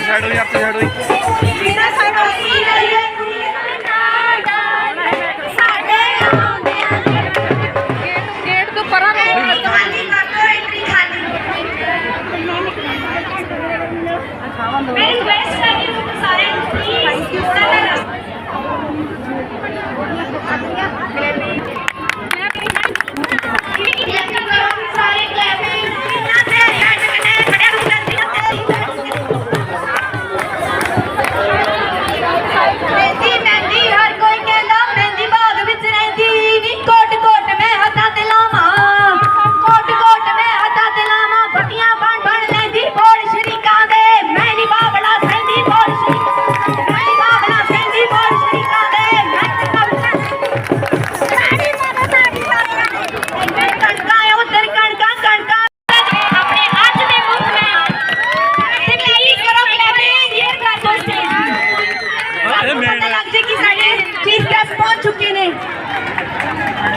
Side ਹੋਈ ਆਪੇ side ਹੋਈ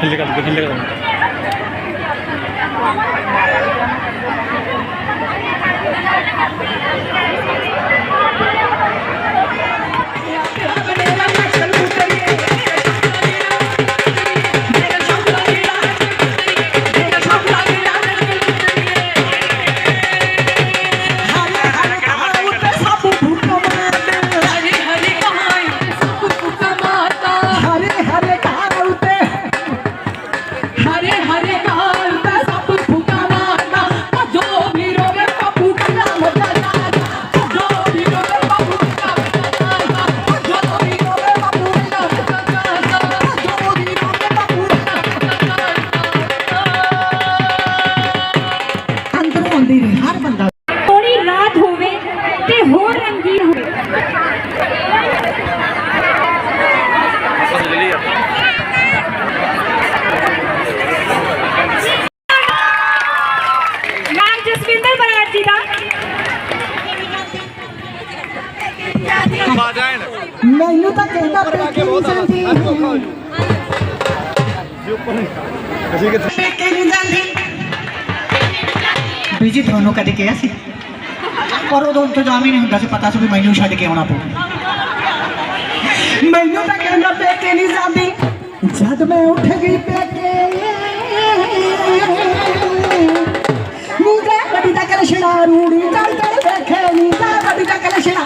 ਥੱਲੇ ਕਰ ਦੋ ਥੱਲੇ ਕਰ ਦੋ ਹਰੇ ਬਾਜਾ ਹੈ ਮੈਨੂੰ ਤਾਂ ਕਹਿੰਦਾ ਪੇਕੇ ਨਹੀਂ ਜਾਂਦੀ ਅਸੀਂ ਕਿੱਥੇ ਪੇਕੇ ਨਹੀਂ ਜਾਂਦੀ ਬੀਜੀ ਤੁਹਾਨੂੰ ਕਦੇ ਕਿਹਾ ਸੀ? ਪਰ ਉਦੋਂ ਇੰਤਜ਼ਾਮ ਹੀ ਨਹੀਂ ਹੁੰਦਾ ਸੀ ਪਤਾ ਸੀ ਵੀ ਮੈਨੂੰ ਛੱਡ ਕੇ ਆਉਣਾ ਪਊ। ਮੈਨੂੰ ਤਾਂ ਕਹਿੰਦਾ ਪੇਕੇ ਨਹੀਂ ਜਾਂਦੀ। ਜਦ ਮੈਂ ਉੱਠ ਗਈ ਪੇਕੇ ਨੀਂਦਾ ਵੱਡੀ ਦਾ ਕਲਸ਼ਣਾ ਰੂੜੀ ਚੜ ਚੜ ਵੇਖੇ ਨੀਂਦਾ ਵੱਡੀ ਦਾ ਕਲਸ਼ਣਾ।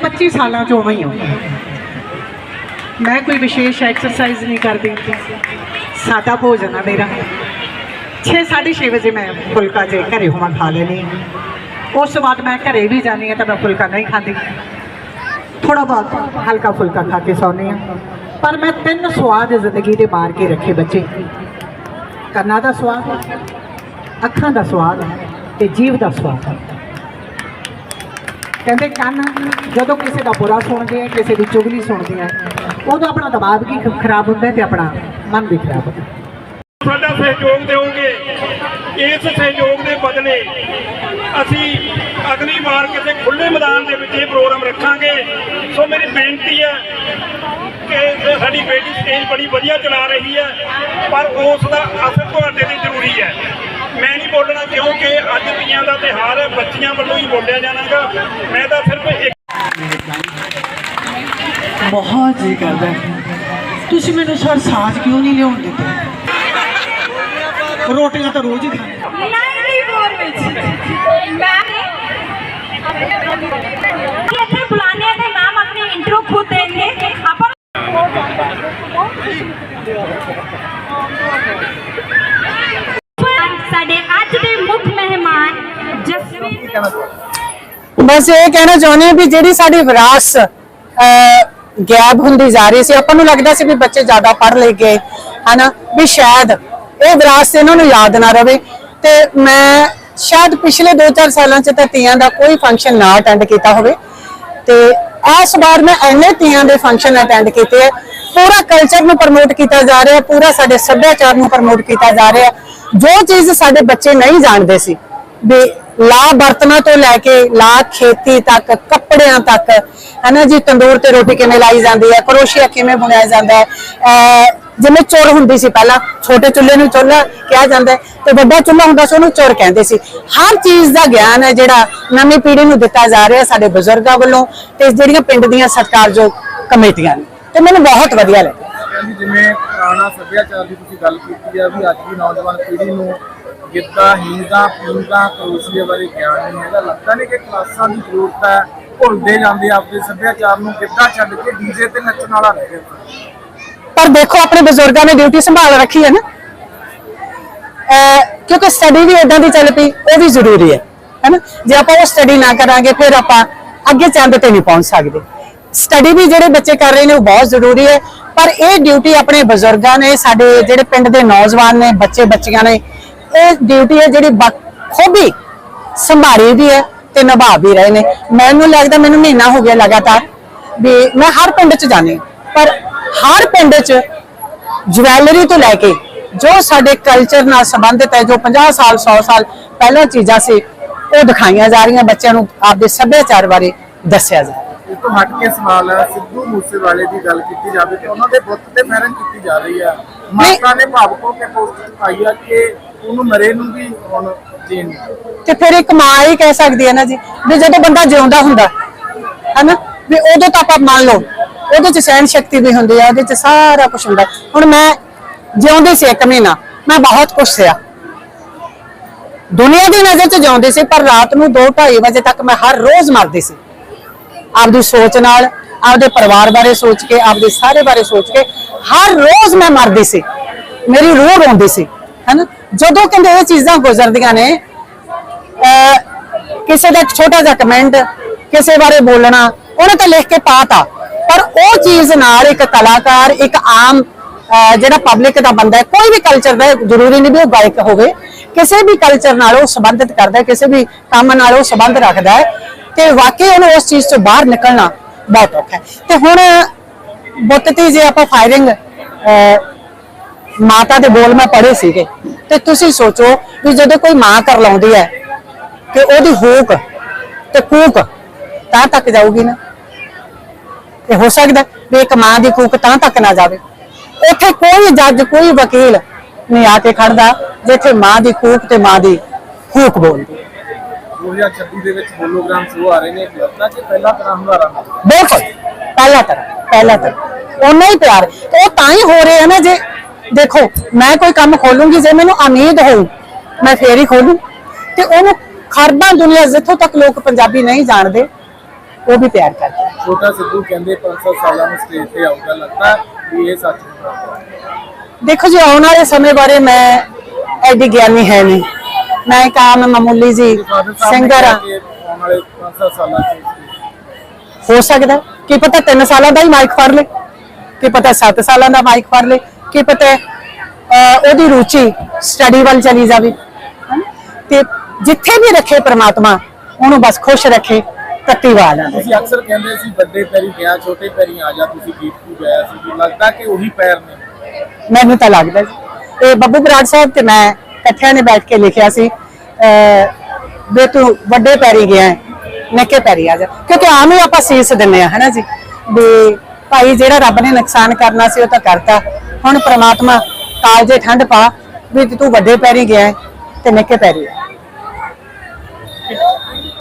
25 ਸਾਲਾਂ ਤੋਂ ਉਵੇਂ ਹੀ ਹੋ ਮੈਂ ਕੋਈ ਵਿਸ਼ੇਸ਼ ਐਕਸਰਸਾਈਜ਼ ਨਹੀਂ ਕਰਦੀ। ਸਾਦਾ ਭੋਜਨ ਆ ਮੇਰਾ। 6 ਛੇ ਵਜੇ ਮੈਂ ਫੁਲਕਾ ਜੇ ਘਰੇ ਹੋਵਾਂ, ਖਾ ਲੈਣੀ ਉਸ ਤੋਂ ਬਾਅਦ ਮੈਂ ਘਰੇ ਵੀ ਜਾਣੀ ਹੈ ਤਾਂ ਮੈਂ ਫੁਲਕਾ ਨਹੀਂ ਖਾਂਦੀ। ਥੋੜਾ ਬਹੁਤ ਹਲਕਾ ਫੁਲਕਾ ਖਾ ਕੇ ਸੌਂਦੀ ਹਾਂ। ਪਰ ਮੈਂ ਤਿੰਨ ਸਵਾਦ ਜ਼ਿੰਦਗੀ ਦੇ ਮਾਰ ਕੇ ਰੱਖੇ ਬੱਚੇ। ਕੰਨਾਂ ਦਾ ਸਵਾਦ, ਅੱਖਾਂ ਦਾ ਸਵਾਦ ਤੇ ਜੀਵ ਦਾ ਸਵਾਦ। ਕਹਿੰਦੇ, ਕੰਨ, ਜਦੋਂ ਕਿਸੇ ਦਾ ਬੁਰਾ ਸੁਣਦੇ ਆ, ਕਿਸੇ ਦੀ ਚੁਗਲੀ ਸੁਣਦੇ ਆ, ਉਦੋਂ ਆਪਣਾ ਦਿਮਾਗ ਵੀ ਖਰਾਬ ਹੁੰਦਾ ਹੈ ਤੇ ਆਪਣਾ ਮਨ ਵੀ ਖਰਾਬ ਹੁੰਦਾ। ਸਾਡਾ ਸਹਿਯੋਗ ਦਿਓਗੇ। ਇਸ ਸਹਿਯੋਗ ਦੇ ਬਦਲੇ ਅਸੀਂ ਅਗਲੀ ਵਾਰ ਕਿਸੇ ਖੁੱਲੇ ਮੈਦਾਨ ਦੇ ਵਿੱਚ ਇਹ ਪ੍ਰੋਗਰਾਮ ਰੱਖਾਂਗੇ। ਸੋ ਮੇਰੀ ਬੇਨਤੀ ਹੈ ਕਿ ਸਾਡੀ ਬੇਟੀ ਸਟੇਜ ਬੜੀ ਵਧੀਆ ਚਲਾ ਰਹੀ ਹੈ, ਪਰ ਉਸ ਦਾ ਅਸਰ ਤੁਹਾਡੇ ਤੇ ਜ਼ਰੂਰੀ ਹੈ। ਮੈਂ ਨਹੀਂ ਬੋਲਣਾ ਕਿਉਂਕਿ ਅੱਜ ਤੀਆਂ ਦਾ ਤਿਹਾਰ ਹੈ ਬੱਚੀਆਂ ਵੱਲੋਂ ਹੀ ਬੋਲਿਆ ਜਾਣਾਗਾ। ਮੈਂ ਤਾਂ ਸਿਰਫ ਇੱਕ ਬਹੁਤ ਜੀ ਕਰਦਾ। ਤੁਸੀਂ ਮੈਨੂੰ ਸਰ ਸਾਜ਼ ਕਿਉਂ ਨਹੀਂ ਲਿਆਉਣ ਦਿੱਤੇ? ਰੋਟੀਆਂ ਤਾਂ ਰੋਜ਼ ਹੀ ਖਾਂਦੇ 94 ਵਿੱਚ ਮੈਂ ਇੱਥੇ ਬੁਲਾਣੇ ਆ ਤੇ ਮੈਮ ਆਪਣੀ ਇੰਟਰੋ ਖੁਦ ਦੇਣਗੇ ਆਪਾਂ ਜਸਵੀਰ ਬਸ ਇਹ ਕਹਿਣਾ ਚਾਹੁੰਦੇ ਹਾਂ ਵੀ ਜਿਹੜੀ ਸਾਡੀ ਵਿਰਾਸਤ ਅਹ, ਹੁੰਦੀ ਜਾ ਰਹੀ ਸੀ ਆਪਾਂ ਨੂੰ ਲੱਗਦਾ ਸੀ ਵੀ ਬੱਚੇ ਜ਼ਿਆਦਾ ਪੜ੍ਹ ਲੈ ਗਏ ਹਨਾ? ਵੀ ਸ਼ਾਇਦ ਇਹ ਵਿਰਾਸਤ ਇਹਨਾਂ ਨੂੰ ਯਾਦ ਨਾ ਰਵੇ। ਤੇ ਮੈਂ ਸ਼ਾਇਦ ਪਿਛਲੇ 2-4 ਸਾਲਾਂ ਚ ਤਾਂ ਤੀਆਂ ਦਾ ਕੋਈ ਫੰਕਸ਼ਨ ਨਾ ਅਟੈਂਡ ਕੀਤਾ ਹੋਵੇ। ਤੇ ਇਸ ਵਾਰ ਮੈਂ ਇੰਨੇ ਤੀਆਂ ਦੇ ਫੰਕਸ਼ਨ ਅਟੈਂਡ ਕੀਤੇ ਆ। ਪੂਰਾ ਕਲਚਰ ਨੂੰ ਪ੍ਰਮੋਟ ਕੀਤਾ ਜਾ ਰਿਹਾ ਪੂਰਾ ਸਾਡੇ ਸੱਭਿਆਚਾਰ ਨੂੰ ਪ੍ਰਮੋਟ ਕੀਤਾ ਜਾ ਰਿਹਾ। ਜੋ ਚੀਜ਼ ਸਾਡੇ ਬੱਚੇ ਨਹੀਂ ਜਾਣਦੇ ਸੀ ਵੀ ਲਾ ਬਰਤਨਾਂ ਤੋਂ ਲੈ ਕੇ ਲਾ ਖੇਤੀ ਤੱਕ, ਕੱਪੜਿਆਂ ਤੱਕ, ਹਨਾ ਜੀ, ਤੰਦੂਰ ਤੇ ਰੋਟੀ ਕਿਵੇਂ ਲਾਈ ਜਾਂਦੀ ਹੈ, ਕਰੋਸ਼ੀਆ ਕਿਵੇਂ ਬੁਣਿਆ ਜਾਂਦਾ ਹੈ ਜਿਵੇਂ ਚੁਰ ਹੁੰਦੀ ਸੀ ਪਹਿਲਾਂ, ਛੋਟੇ ਚੁੱਲ੍ਹੇ ਨੂੰ ਚੁੱਲ੍ਹਾ ਕਿਹਾ ਜਾਂਦਾ ਤੇ ਵੱਡਾ ਚੁੱਲ੍ਹਾ ਹੁੰਦਾ ਸੀ, ਉਹਨੂੰ ਚੁਰ ਕਹਿੰਦੇ ਸੀ। ਹਰ ਚੀਜ਼ ਦਾ ਗਿਆਨ ਹੈ ਜਿਹੜਾ ਨਵੀਂ ਪੀੜ੍ਹੀ ਨੂੰ ਦਿੱਤਾ ਜਾ ਰਿਹਾ ਸਾਡੇ ਬਜ਼ੁਰਗਾਂ ਵੱਲੋਂ ਤੇ ਜਿਹੜੀਆਂ ਪਿੰਡ ਦੀਆਂ ਸਤਿਕਾਰਯੋਗ ਕਮੇਟੀਆਂ ਨੇ। ਤੇ ਮੈਨੂੰ ਬਹੁਤ ਵਧੀਆ ਲੱਗਿਆ। ਜਿਵੇਂ ਪੁਰਾਣਾ ਸੱਭਿਆਚਾਰ ਦੀ ਤੁਸੀਂ ਗੱਲ ਕੀਤੀ ਆ ਵੀ ਅੱਜ ਦੀ ਨੌਜਵਾਨ ਪੀੜ੍ਹੀ ਨੂੰ ਗਿੱਧਾ ਹੀਂਗਾ ਪੀਂਗਾ ਕਰੋਸ਼ੀਏ ਬਾਰੇ ਗਿਆਨ ਨਹੀਂ ਹੈਗਾ। ਲੱਗਦਾ ਨਹੀਂ ਕਿ ਕਲਾਸਾਂ ਦੀ ਜ਼ਰੂਰਤ ਹੈ, ਭੁੱਲਦੇ ਜਾਂਦੇ ਆਪਣੇ ਸੱਭਿਆਚਾਰ ਨੂੰ ਗਿੱਧਾ ਛੱਡ ਕੇ ਡੀਜੇ ਤੇ ਨੱਚਣ ਵਾਲਾ ਰਹਿ ਗਿਆ ਪਰ ਦੇਖੋ, ਆਪਣੇ ਬਜ਼ੁਰਗਾਂ ਨੇ ਡਿਊਟੀ ਸੰਭਾਲ ਰੱਖੀ ਹੈ ਨਾ। ਕਿਉਂਕਿ ਸਟੱਡੀ ਵੀ ਇਦਾਂ ਦੀ ਚੱਲ ਪਈ, ਉਹ ਵੀ ਜ਼ਰੂਰੀ ਹੈ, ਹੈਨਾ? ਜੇ ਆਪਾਂ ਉਹ ਸਟੱਡੀ ਨਾ ਕਰਾਂਗੇ, ਫਿਰ ਆਪਾਂ ਅੱਗੇ ਚੰਦ ਤੇ ਨਹੀਂ ਪਹੁੰਚ ਸਕਦੇ। ਸਟੱਡੀ ਵੀ ਜਿਹੜੇ ਬੱਚੇ ਕਰ ਰਹੇ ਨੇ, ਉਹ ਬਹੁਤ ਜ਼ਰੂਰੀ ਹੈ। ਪਰ ਇਹ ਡਿਊਟੀ ਆਪਣੇ ਬਜ਼ੁਰਗਾਂ ਨੇ, ਸਾਡੇ ਜਿਹੜੇ ਪਿੰਡ ਦੇ ਨੌਜਵਾਨ ਨੇ ਬੱਚੇ ਬੱਚੀਆਂ ਨੇ ਇਹ ਡਿਊਟੀ ਹੈ ਜਿਹੜੀ ਖੂਬੀ ਸੰਭਾਲੀ ਵੀ ਹੈ ਤੇ ਨਿਭਾ ਵੀ ਰਹੇ ਨੇ। ਮੈਨੂੰ ਲੱਗਦਾ ਮੈਨੂੰ ਮਹੀਨਾ ਹੋ ਗਿਆ ਲਗਾਤਾਰ ਵੀ ਮੈਂ ਹਰ ਪਿੰਡ 'ਚ ਹਾਂ। ਪਰ ਹਰ ਪਿੰਡ 'ਚ ਜਵੈਲਰੀ ਤੋਂ ਲੈ ਕੇ ਜੋ ਸਾਡੇ ਕਲਚਰ ਨਾਲ ਸੰਬੰਧਿਤ ਹੈ ਜੋ 50 ਸਾਲ 100 ਸਾਲ ਪਹਿਲਾਂ ਚੀਜ਼ਾਂ ਸੀ ਉਹ ਦਿਖਾਈਆਂ ਜਾ ਰਹੀਆਂ ਬੱਚਿਆਂ ਨੂੰ ਆਪਦੇ ਸੱਭਿਆਚਾਰ ਬਾਰੇ ਦੱਸਿਆ ਜਾ ਰਿਹਾ। ਇਸ ਤੋਂ ਹਟ ਕੇ ਸਵਾਲ ਹੈ ਸਿੱਧੂ ਮੂਸੇਵਾਲੇ ਦੀ ਗੱਲ ਕੀਤੀ ਜਾਵੇ ਤੇ ਉਹਨਾਂ ਦੇ ਬੁੱਤ ਤੇ ਫੈਰਨ ਕੀਤੀ ਜਾ ਰਹੀ ਆ ਮਾਤਾ ਨੇ ਭਾਵਕ ਹੋ ਕੇ ਪੋਸਟ ਪਾਈ ਆ ਕਿ ਉਹਨੂੰ ਮਰੇ ਨੂੰ ਵੀ ਹੁਣ ਜੀਣ ਤੇ ਫਿਰ ਇੱਕ ਮਾਂ ਹੀ ਕਹਿ ਸਕਦੀ ਹੈ ਨਾ ਜੀ, ਵੀ ਜਦੋਂ ਬੰਦਾ ਜਿਉਂਦਾ ਹੁੰਦਾ, ਹੈਨਾ, ਵੀ ਉਦੋਂ ਤਾਂ ਆਪਾਂ ਮੰਨ ਲਓ, ਉਹਦੇ ਚ ਸਹਿਨ ਸ਼ਕਤੀ ਵੀ ਹੁੰਦੀ ਹੈ ਉਹਦੇ ਚ ਸਾਰਾ ਕੁਝ ਹੁੰਦਾ। ਹੁਣ ਮੈਂ ਜਿਉਂਦੀ ਸੀ ਇੱਕ ਮਹੀਨਾ, ਮੈਂ ਬਹੁਤ ਕੁਝ ਸਿਆ। ਦੁਨੀਆ ਦੀ ਨਜ਼ਰ ਚ ਜਿਉਂਦੀ ਸੀ, ਪਰ ਰਾਤ ਨੂੰ 2:30 ਵਜੇ ਤੱਕ ਮੈਂ ਹਰ ਰੋਜ਼ ਮਰਦੀ ਸੀ। ਆਪਦੀ ਸੋਚ ਨਾਲ, ਆਪਦੇ ਪਰਿਵਾਰ ਬਾਰੇ ਸੋਚ ਕੇ, ਆਪਦੇ ਸਾਰੇ ਬਾਰੇ ਸੋਚ ਕੇ, ਹਰ ਰੋਜ਼ ਮੈਂ ਮਰਦੀ ਸੀ। ਮੇਰੀ ਰੂਹ ਰੋਂਦੀ ਸੀ। ਹੈਨਾ? ਜਦੋਂ ਕਹਿੰਦੇ ਇਹ ਚੀਜ਼ਾਂ ਗੁਜ਼ਰਦੀਆਂ ਨੇ ਕਿਸੇ ਦਾ ਛੋਟਾ ਜਿਹਾ ਕਮੈਂਟ ਕਿਸੇ ਬਾਰੇ ਬੋਲਣਾ, ਉਹਨੇ ਤਾਂ ਲਿਖ ਕੇ ਪਾਤਾ। ਪਰ ਉਹ ਚੀਜ਼ ਨਾਲ ਇੱਕ ਕਲਾਕਾਰ, ਇੱਕ ਆਮ ਜਿਹੜਾ ਪਬਲਿਕ ਦਾ ਬੰਦਾ ਹੈ, ਕੋਈ ਵੀ ਕਲਚਰ ਦਾ ਜ਼ਰੂਰੀ ਨਹੀਂ ਵੀ ਉਹ ਗਾਇਕ ਹੋਵੇ। ਕਿਸੇ ਵੀ ਕਲਚਰ ਨਾਲ ਉਹ ਸੰਬੰਧਿਤ ਕਰਦਾ ਕਿਸੇ ਵੀ ਕੰਮ ਨਾਲ ਉਹ ਸੰਬੰਧ ਰੱਖਦਾ ਹੈ ਤੇ ਵਾਕਈ ਉਹਨੂੰ ਉਸ ਚੀਜ਼ ਤੋਂ ਬਾਹਰ ਨਿਕਲਣਾ ਬਹੁਤ ਔਖਾ ਹੈ। ਤੇ ਹੁਣ ਬੁੱਤ ਤੇ ਜੇ ਆਪਾਂ ਫਾਇਰਿੰਗ ਮਾਤਾ ਦੇ ਬੋਲ ਮੈਂ ਪੜ੍ਹੇ ਸੀਗੇ। ਤੇ ਤੁਸੀਂ ਸੋਚੋ ਵੀ ਜਦੋਂ ਕੋਈ ਮਾਂ ਕਰ ਲਾਉਂਦੀ ਹੈ ਕਿ ਉਹਦੀ ਹੂਕ ਤੇ ਕੂਕ ਤਾਂ ਤੱਕ ਜਾਊਗੀ ਨਾ? ਇਹ ਹੋ ਸਕਦਾ ਵੀ ਇੱਕ ਮਾਂ ਦੀ ਕੂਕ ਤਾਂ ਤੱਕ ਨਾ ਜਾਵੇ। ਉੱਥੇ ਕੋਈ ਜੱਜ ਕੋਈ ਵਕੀਲ ਨਹੀਂ ਆ ਕੇ ਖੜਦਾ ਜਿੱਥੇ ਮਾਂ ਦੀ ਕੂਕ ਤੇ ਮਾਂ ਦੀ ਹੂਕ ਬੋਲਦੀ। ਹੈ। 2026 ਦੇ ਵਿੱਚ ਹੋਲੋਗ੍ਰਾਮ ਸ਼ੋ ਆ ਰਹੇ ਨੇ ਲੱਗਦਾ ਕਿ ਪਹਿਲਾ ਤਰ੍ਹਾਂ ਮਿਲਦਾ ਬਿਲਕੁਲ ਪਹਿਲਾ ਤਰ੍ਹਾਂ ਪਹਿਲਾ ਤਰ੍ਹਾਂ। ਉਹਨਾਂ ਹੀ ਪਿਆਰ। ਤੇ ਉਹ ਤਾਂ ਹੀ ਹੋ ਰਹੇ ਨਾ ਜੇ ਦੇਖੋ ਮੈਂ ਕੋਈ ਕੰਮ ਖੋਲੂੰਗੀ ਜੇ ਮੈਨੂੰ ਉਮੀਦ ਹੋਊ ਮੈਂ ਫੇਰ ਹੀ ਖੋਲੂ। ਤੇ ਉਹਨੂੰ ਖਰਬਾਂ ਦੁਨੀਆ ਜਿੱਥੋਂ ਤੱਕ ਲੋਕ ਪੰਜਾਬੀ ਨਹੀਂ ਜਾਣਦੇ ਉਹ ਵੀ ਪਿਆਰ ਕਰਦੇ। ਛੋਟਾ ਸਿੱਧੂ ਕਹਿੰਦੇ 500 ਸਾਲਾਂ ਨੂੰ ਸਟੇਜ ਤੇ ਆਊਗਾ ਲੱਗਦਾ ਵੀ ਇਹ ਸੱਚ ਦੇਖੋ ਜੀ ਆਉਣ ਵਾਲੇ ਸਮੇਂ ਬਾਰੇ ਮੈਂ ਐਡੀ ਗਿਆਨੀ ਹੈ ਨਹੀਂ। ਮੈਂ ਇੱਕ ਆਮ ਮਾਮੂਲੀ ਜੀ ਸਿੰਗਰ ਆ। ਕਿ ਆਉਣ ਵਾਲੇ 500 ਸਾਲਾਂ ਚ ਹੋ ਸਕਦਾ। ਕੀ ਪਤਾ 3 ਸਾਲਾਂ ਦਾ ਹੀ ਮਾਈਕ ਫੜ ਲੇ ਕੀ ਪਤਾ 7 ਸਾਲਾਂ ਦਾ ਮਾਈਕ ਫੜ ਲੇ। ਕੀ ਪਤਾ ਉਹਦੀ ਰੁਚੀ ਸਟੱਡੀ ਵੱਲ ਚਲੀ ਜਾਵੇ? ਤੇ ਜਿੱਥੇ ਵੀ ਰੱਖੇ ਪ੍ਰਮਾਤਮਾ ਉਹਨੂੰ ਬਸ ਖੁਸ਼ ਰੱਖੇ ਕੱਤੀ ਵਾਲ ਆ ਤੁਸੀਂ ਅਕਸਰ ਕਹਿੰਦੇ ਸੀ ਵੱਡੇ ਪੈਰੀ ਗਿਆ ਛੋਟੇ ਪੈਰੀ ਆ ਜਾ ਤੁਸੀਂ ਗੀਤ ਨੂੰ ਗਾਇਆ ਸੀ। ਲੱਗਦਾ ਕਿ ਉਹੀ ਪੈਰ ਨੇ। ਮੈਨੂੰ ਤਾਂ ਲੱਗਦਾ ਜੀ। ਇਹ ਬੱਬੂ ਬਰਾੜ ਸਾਹਿਬ ਤੇ ਮੈਂ ਇਕੱਠਿਆਂ ਨੇ ਬੈਠ ਕੇ ਲਿਖਿਆ ਸੀ ਵੀ ਤੂੰ ਵੱਡੇ ਪੈਰੀ ਗਿਆ ਨਿੱਕੇ ਪੈਰੀ ਆ ਜਾ। ਕਿਉਂਕਿ ਆਮ ਹੀ ਆਪਾਂ ਸੀਸ ਦਿੰਨੇ ਆ ਹਨਾ ਜੀ? ਵੀ ਭਾਈ ਜਿਹੜਾ ਰੱਬ ਨੇ ਨੁਕਸਾਨ ਕਰਨਾ ਸੀ ਉਹ ਤਾਂ ਕਰਤਾ। ਹੁਣ ਪ੍ਰਮਾਤਮਾ ਕਾਲਜੇ ਠੰਡ ਪਾ ਵੀ ਤੂੰ ਵੱਡੇ ਪੈਰੀ ਗਿਆ ਹੈ ਤੇ ਨਿੱਕੇ ਪੈਰੀ ਆ।